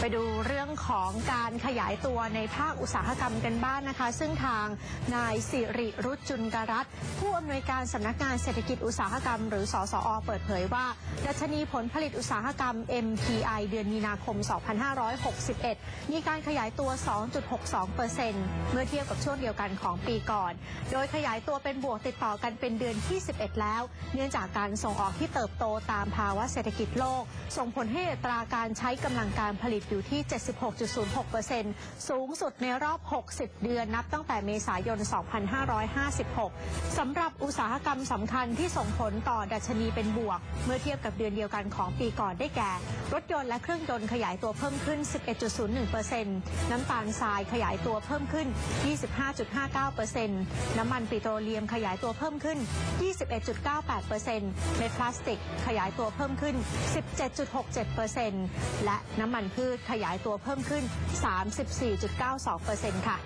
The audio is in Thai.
ไปดูเรื่องของการขยายตัวในภาคอุตสาหกรรมกันบ้างนะคะ ซึ่งทางนายสิริรุจจุนกรัตผู้อำนวยการสำนักงานเศรษฐกิจอุตสาหกรรม หรือสสอเปิดเผยว่า ดัชนีผลผลิตอุตสาหกรรม MPI เดือนมีนาคม 2561 มีการขยายตัว 2.62%เมื่อเทียบกับช่วงเดียวกันของปีก่อน โดยขยายตัวเป็นบวกติดต่อกันเป็นเดือนที่11แล้ว เนื่องจากการส่งออกที่เติบโตตามภาวะเศรษฐกิจโลก ส่งผลให้ตราการใช้กำลังการผลิตอยู่ที่ 76.06%สูงสุดในรอบ 60 เดือนนับตั้งแต่เมษายน 2556 สำหรับอุตสาหกรรมสำคัญที่ส่งผลต่อดัชนีเป็นบวก เมื่อเทียบกับเดือนเดียวกันของปีก่อนได้แก่ รถยนต์และเครื่องยนต์ขยายตัวเพิ่มขึ้น 11.01%น้ำตาลทรายขยายตัวเพิ่มขึ้น 25.59%น้ำมันปิโตรเลียมขยายตัวเพิ่มขึ้น 21.98%เม็ดพลาสติกขยายตัวเพิ่มขึ้น 17.67%และน้ำมันพืชขยายตัวเพิ่มขึ้น 34.92%ค่ะ